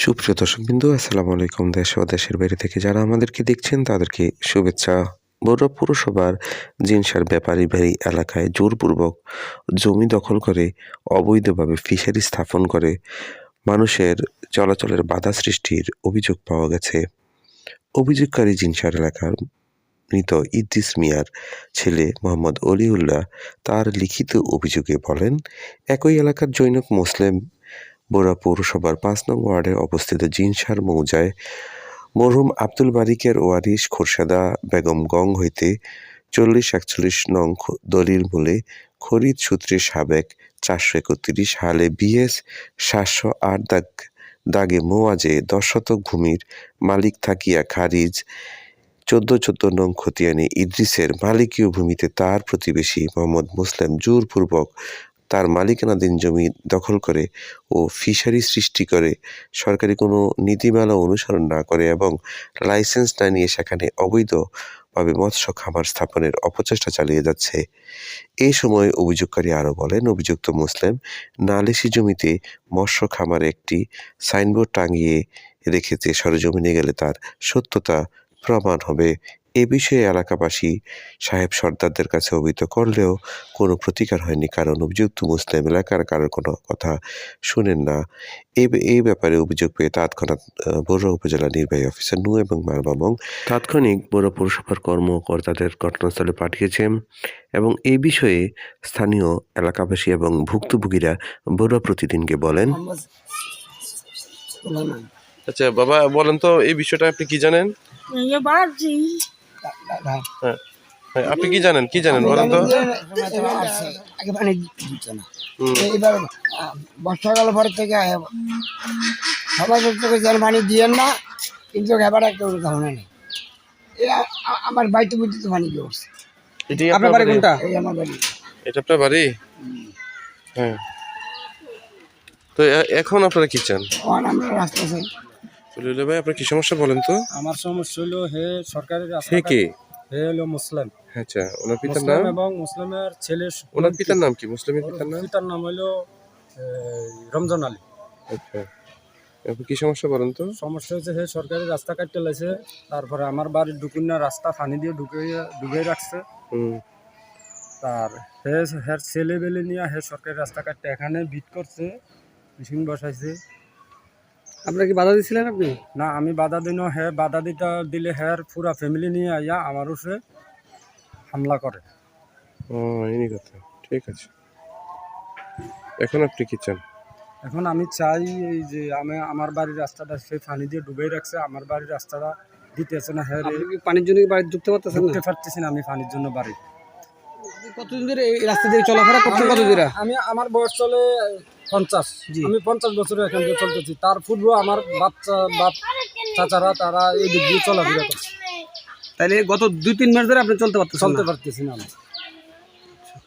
সুপ্রিয় দর্শকবিন্দু আসসালামু আলাইকুম। দেশ ও দেশের বাইরে থেকে যারা আমাদেরকে দেখছেন, তাদেরকে শুভেচ্ছা। বড় পুরসভার জিনসার ব্যাপারী বাড়ি এলাকায় জোরপূর্বক জমি দখল করে, অবৈধভাবে ফিশারি স্থাপন করে মানুষের চলাচলের বাধা সৃষ্টির অভিযোগ পাওয়া গেছে। অভিযোগকারী জিনসার এলাকার মৃত ইদ্রিস মিয়ার ছেলে মোহাম্মদ অলিউল্লাহ তার লিখিত অভিযোগে বলেন, একই এলাকার জৈনক মুসলিম বোরা পৌরসভার পাঁচ নং ওয়ার্ডে অবস্থিত জিনসার মৌজায় মরহুম আব্দুল বারিকের ওয়ারিশ খোরশেদা বেগম গং হইতে চল্লিশ একচল্লিশ নং দলিল মূলে খরিদ সূত্রে সাবেক চারশো একত্রিশ হালে বিএস সাতশো আট দাগ, দাগে মোয়াজে দশ শতক ভূমির মালিক থাকিয়া খারিজ চোদ্দ চোদ্দ নং খতিয়ানি ইদ্রিসের মালিকীয় ভূমিতে তার প্রতিবেশী মোহাম্মদ মুসলিম জোরপূর্বক তার মালিকানাধীন জমি দখল করে ও ফিশারি সৃষ্টি করে, সরকারি কোনো নীতিমালা অনুসরণ না করে এবং লাইসেন্স না নিয়ে সেখানে অবৈধভাবে মৎস্য খামার স্থাপনের অপচেষ্টা চালিয়ে যাচ্ছে। এই সময় অভিযোগকারী আরও বলেন, অভিযুক্ত মুসলিম নালিশি জমিতে মৎস্য খামার একটি সাইনবোর্ড টাঙিয়ে রেখেছে। সরজমিনে গেলে তার সত্যতা প্রমাণ হবে। এ বিষয়ে এলাকাবাসী সাহেব সর্দারদের কাছে অভিহিত করলেও কোনো প্রতিকার হয়নি কারণ অভিযুক্ত মুসলিম এলাকার কারোর কোনো কথা শুনেন না। এ এই ব্যাপারে অভিযোগ পেয়ে তাৎক্ষণাৎ বড় উপজেলা নির্বাহী অফিসার নু এবং মারবামং তাৎক্ষণিক বড় পৌরসভার কর্মকর্তাদের ঘটনাস্থলে পাঠিয়েছে এবং এই বিষয়ে স্থানীয় এলাকাবাসী এবং ভুক্তভোগীরা বড় প্রতিদিনকে বলেন। আচ্ছা বাবা বলেন তো এই বিষয়টা আপনি কি জানেন? ইয়ে আপনি কি জানেন? কি জানেন বলেন তো? আগে পানি দিত না এইবার বর্ষাকাল পর থেকে সবাই হবে যেন পানি দিয়েন না কিন্তু এবার একটা ধারণা নেই আমার বাড়িতে বুঝতে তো পানি দিয়ে উঠছে এটি আপনার বাড়ি এই আমার বাড়ি। এটা আপনার বাড়ি? হ্যাঁ। তো এখন আপনারা কি চান? আমরা রাস্তা চাই। সলিউল্লাহ ভাই আপনার কি সমস্যা বলেন তো? আমার সমস্যা হলো হে সরকারি হে কে? হে হলো মুসলিম। আচ্ছা ওনার পিতার নাম? এবং মুসলিমের ছেলে ওনার পিতার নাম কি? মুসলিমের পিতার নাম? পিতার নাম হলো রমজান আলী। আচ্ছা আপনি কি সমস্যা বলেন তো? সমস্যা হচ্ছে হে সরকারি রাস্তা কাটতে লাইছে তারপরে আমার বাড়ির ঢুকুন না রাস্তা পানি দিয়ে ঢুকে ডুবে রাখছে। হুম। তার হে হের ছেলে বেলে নিয়ে হে সরকারি রাস্তা কাটতে এখানে ভিট করছে মেশিন বসাইছে। আপনার কি বাধা দিছিলেন আপনি? না আমি বাধা দিন হে বাধা দিতে দিলে হের পুরা ফ্যামিলি নিয়ে আইয়া আমার উপরে হামলা করে। ও এই কথা ঠিক আছে। এখন আপনি কি চান? এখন আমি চাই এই যে আমি আমার বাড়ির রাস্তাটা সেই পানি দিয়ে ডুবে রাখছে আমার বাড়ির রাস্তাটা দিতেছে না হ্যাঁ। পানির জন্য বাড়ি ঢুকতে পারতেছেন ঢুকতে পারতেছি না আমি পানির জন্য বাড়ি। কতদিন ধরে এই রাস্তা দিয়ে চলাফেরা করছেন কত দূরে আমি আমার বয়স চলে পঞ্চাশ। আমি পঞ্চাশ বছর এখান থেকে চলতেছি। তার পূর্ব আমার বাচ্চা বাপ চাচারা তারা এই দিক দিয়ে চলাফেরা করছে। তাহলে গত দুই তিন মাস ধরে আপনি চলতে পারতেছেন চলতে পারতেছি না